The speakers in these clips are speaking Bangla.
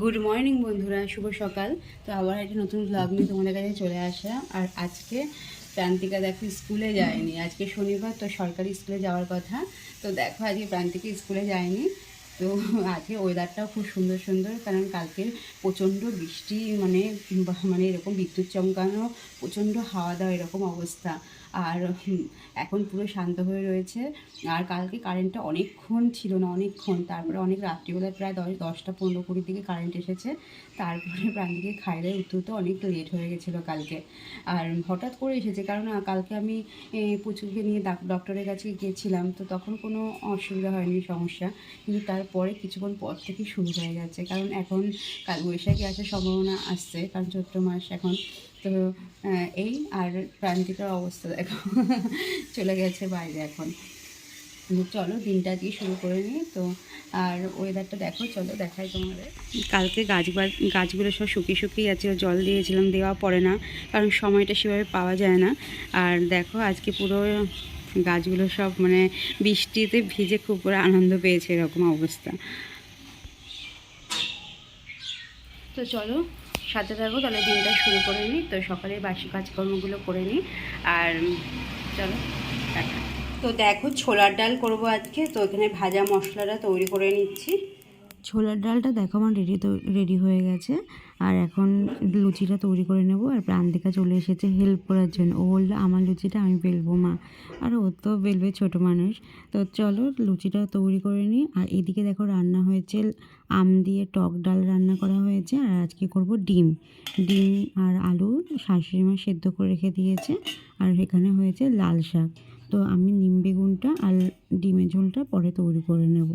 গুড মর্নিং বন্ধুরা, শুভ সকাল। তো আবার একটা নতুন ব্লগ নিয়ে তোমাদের কাছে চলে আসা আর আজকে প্রান্তিকা দেখো স্কুলে যায়নি। আজকে শনিবার, তো সরকারি স্কুলে যাওয়ার কথা। তো দেখো, আজকে প্রান্তিকা স্কুলে যায়নি। তো আজকে ওয়েদারটাও খুব সুন্দর সুন্দর, কারণ কালকে প্রচণ্ড বৃষ্টি মানে মানে এরকম বিদ্যুৎ চমকানো প্রচণ্ড হাওয়া দাওয়া এরকম অবস্থা। আর এখন পুরো শান্ত হয়ে রয়েছে। আর কালকে কারেন্টটা অনেকক্ষণ ছিল না, অনেকক্ষণ। তারপরে অনেক রাত্রিবেলায় প্রায় দশ, দশটা পনেরো কুড়ির দিকে কারেন্ট এসেছে। তারপরে প্রাণীকে খাইয়ে উঠতে উঠতে অনেক লেট হয়ে গেছিল কালকে। আর হঠাৎ করে এসেছে, কারণ কালকে আমি পুচুকে নিয়ে ডাক- ডক্টরের কাছে গিয়েছিলাম। তো তখন কোনো অসুবিধা হয়নি, সমস্যা। কিন্তু তারপরে কিছুক্ষণ পর থেকে শুরু হয়ে যাচ্ছে। কারণ এখন কাল বৈশাখী আসার সম্ভাবনা আসছে। কারণ চৈত্র মাস এখন তো এই আর প্রান্তিকার অবস্থা দেখো চলে গেছে বাইরে এখন। চলো দিনটা দিয়ে শুরু করে নিই। তো আর ওয়েদারটা দেখো চলো দেখাই তোমাদের। কালকে গাছ গাছগুলো সব শুকিয়ে শুকিয়ে যাচ্ছিল জল দিয়েছিলাম দেওয়া পড়ে না কারণ সময়টা সেভাবে পাওয়া যায় না। আর দেখো আজকে পুরো গাছগুলো সব মানে বৃষ্টিতে ভিজে খুব করে আনন্দ পেয়েছে এরকম অবস্থা। তো চলো সাথে থাকব তাহলে দিনটা শুরু করে নিই। তো সকালে বাসি কাজকর্মগুলো করে নিই। আর চলো তো দেখো, ছোলার ডাল করব আজকে। তো এখানে ভাজা মশলাটা তৈরি করে নিচ্ছি। ছোলার ডালটা দেখো আমার রেডি রেডি হয়ে গেছে। আর এখন লুচিটা তৈরি করে নেব। আর প্রান্তিকা চলে এসেছে হেল্প করার জন্য। ও বলল, আমার লুচিটা আমি বেলবো মা। আর ও তো বেলবে ছোটো মানুষ। তো চলো লুচিটা তৈরি করে নিই। আর এদিকে দেখো রান্না হয়েছে, আম দিয়ে টক ডাল রান্না করা হয়েছে। আর আজকে করব ডিম। ডিম আর আলু শাশুড়ি মা সেদ্ধ করে রেখে দিয়েছে। আর এখানে হয়েছে লাল শাক। তো আমি নিম বেগুনটা আর ডিমের ঝোলটা পরে তৈরি করে নেব।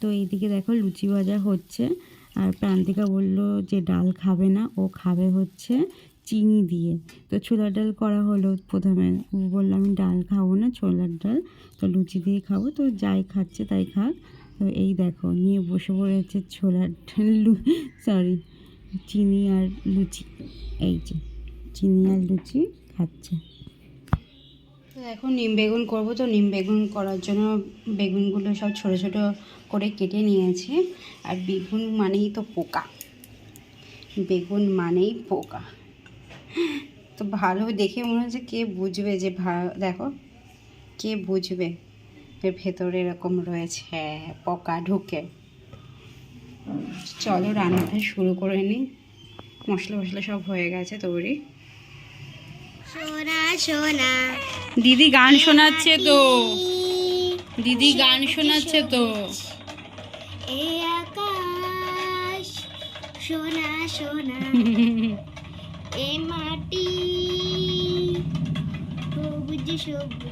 তো এইদিকে দেখো লুচি ভাজা হচ্ছে। আর প্রান্তিকা বলল যে ডাল খাবে না, ও খাবে হচ্ছে চিনি দিয়ে। তো ছোলার ডাল করা হলো প্রথমে। বলল, আমি ডাল খাব না, ছোলার ডাল। তো লুচি দিয়ে খাব। তো যাই খাচ্ছে তাই খাক। তো এই দেখো, নিয়ে বসে পড়েছে ছোলার ডাল সরি চিনি আর লুচি। এই যে, চিনি আর লুচি খাচ্ছে। এখন নিম বেগুন করব তো, নিম বেগুন করার জন্য বেগুনগুলো সব ছোট ছোট করে কেটে নিয়েছি। আর বেগুন মানেই তো পোকা। বেগুন মানেই পোকা। তো ভালো দেখে মনে হচ্ছে কে বুঝবে যে দেখো, কে বুঝবে এর ভেতরে এরকম রয়েছে হ্যাঁ পোকা ঢুকে। চলো রান্নাটা শুরু করে নিই মশলা মশলা সব হয়ে গেছে তৈরি। সোনা সোনা দিদি গান শোনাচ্ছে তো। দিদি গান শোনাচ্ছে তো। এ আকাশ সোনা সোনা এ মাটি সবুজ সবুজ।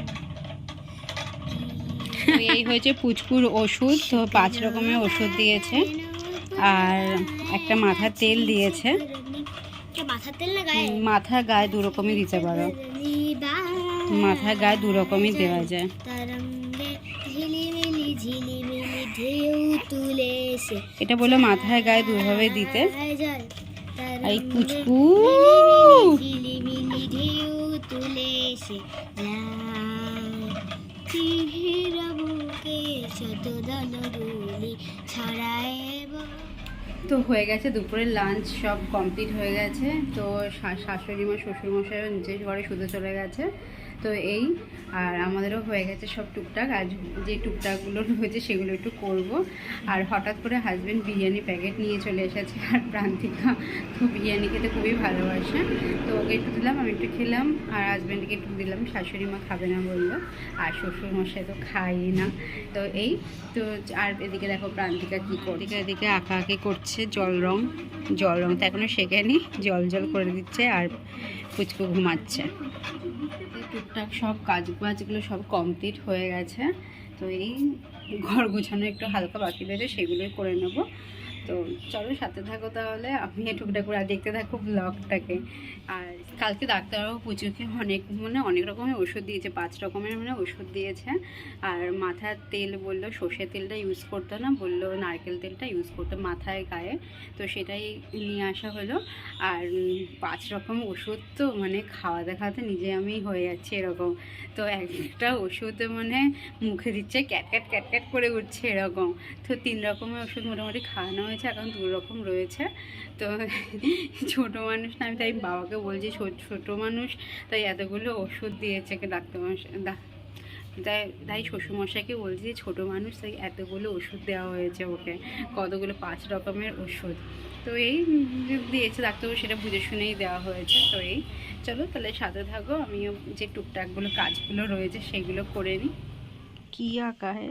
এই হয়েছে পুচকুর ওষুধ তো পাঁচ রকমের ওষুধ দিয়েছে। আর একটা মাথার তেল দিয়েছে। মাথার তেল না গায়ে? মাথার গায়ে দু রকমই দিতে পারো। মাথার গায়ে দু রকমই দেওয়া যায়। এটা বলে মাথার গায়ে দুভাবে দিতে। এই দলগুলি ছড়ায়। তো হয়ে গেছে দুপুরের লাঞ্চ সব কমপ্লিট হয়ে গেছে। তো শাশুড়ি মা শ্বশুরমশাইও নিজের ঘরে শুধু চলে গেছে। তো এই আর আমাদেরও হয়ে গেছে সব টুকটাক। আজ যে টুকটাকগুলো রয়েছে সেগুলো একটু করব। আর হঠাৎ করে হাজব্যান্ড বিরিয়ানি প্যাকেট নিয়ে চলে এসেছে আর প্রান্তিকা তো বিরিয়ানি খেতে খুবই ভালোবাসে। তো ওকে একটু দিলাম আমি একটু খেলাম আর হাজব্যান্ডকে একটু দিলাম শাশুড়ি মা খাবে না বলল। আর শ্বশুরমশাই তো খাই না। তো এই তো আর এদিকে দেখো প্রান্তিকা কী করছে। এদিকে আঁকা আঁকি করছে জল রং জল রং তো এখনও শেখেনি জল জল করে দিচ্ছে আর পুচকু ঘুমাচ্ছে। টুকটাক সব কাজ বাজগুলো সব কমপ্লিট হয়ে গেছে। তো এই ঘর গোছানো একটু হালকা বাকি রয়েছে সেগুলোই করে নেব। তো চলো সাথে থাকো তাহলে। আমি টুকটাক করে দেখতে থাকো ব্লগটাকে আর কালকে ডাক্তারবাবু পুজোকে অনেক মানে অনেক রকমের ওষুধ দিয়েছে, পাঁচ রকমের মানে ওষুধ দিয়েছে। আর মাথার তেল বলল সর্ষে তেলটা ইউজ করতো না, বলল নারকেল তেলটা ইউজ করতো মাথায়, গায়ে। তো সেটাই নিয়ে আসা হলো। আর পাঁচ রকম ওষুধ তো মানে খাওয়াতে খাওয়াতে নিজে আমি হয়ে যাচ্ছি এরকম। তো একটা ওষুধ মানে মুখে দিচ্ছে, ক্যাট ক্যাট ক্যাট ক্যাট করে উঠছে এরকম। তো তিন রকমের ওষুধ মোটামুটি খাওয়ানো হয়েছে এখন দু রকম রয়েছে। তো ছোটো মানুষ না আমি তাই বাবাকে বলছি ছোটো মানুষ তাই এতগুলো ওষুধ দিয়েছে কে ডাক্তার তাই তাই শ্বশুরমশাইকে বলছি যে ছোটো মানুষ তাই এতগুলো ওষুধ দেওয়া হয়েছে ওকে কতগুলো পাঁচ রকমের ওষুধ। তো এই দিয়েছে ডাক্তারবাবু সেটা বুঝে শুনেই দেওয়া হয়েছে। তো এই চলো তাহলে সাথে থাকো আমিও যে টুকটাকগুলো কাজগুলো রয়েছে সেগুলো করে নিই। কী আঁকা হে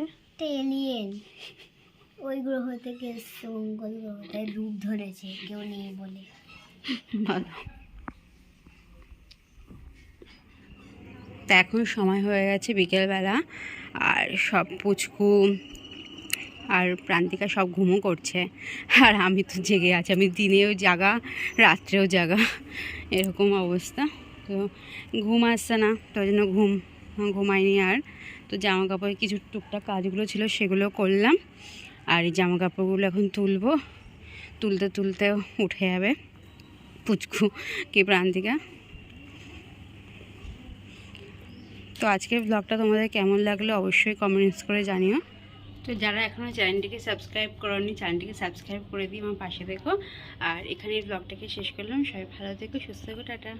এলিয়েন ওই গ্রহ থেকে এসছে মঙ্গল গ্রহটায় রূপ ধরেছে, কেউ নেই বলে। ভালো। তা এখন সময় হয়ে গেছে বিকেলবেলা, আর সব পুচকু আর প্রান্তিকা সব ঘুমো করছে। আর আমি তো জেগে আছি, আমি দিনেও জাগা, রাত্রেও জাগা, এরকম অবস্থা। তো ঘুম আসছে না তো জন্য ঘুম, ঘুমাইনি আর। তো জামা কাপড় কিছু টুকটাক কাজগুলো ছিল, সেগুলো করলাম। আর এই জামা কাপড়গুলো এখন তুলবো। তুলতে তুলতে উঠে যাবে পুচকু কি প্রান্তিকা। তো আজকের ব্লগটা তোমাদের কেমন লাগল অবশ্যই কমেন্টস করে জানিও। তো যারা এখনও চ্যানেলটিকে সাবস্ক্রাইব করোনি চ্যানেলটিকে সাবস্ক্রাইব করে দিই আমার পাশে দেখো আর এখানে এই ব্লগটাকে শেষ করলাম। সবাই ভালো থেকো, সুস্থ থেকো, টাটা।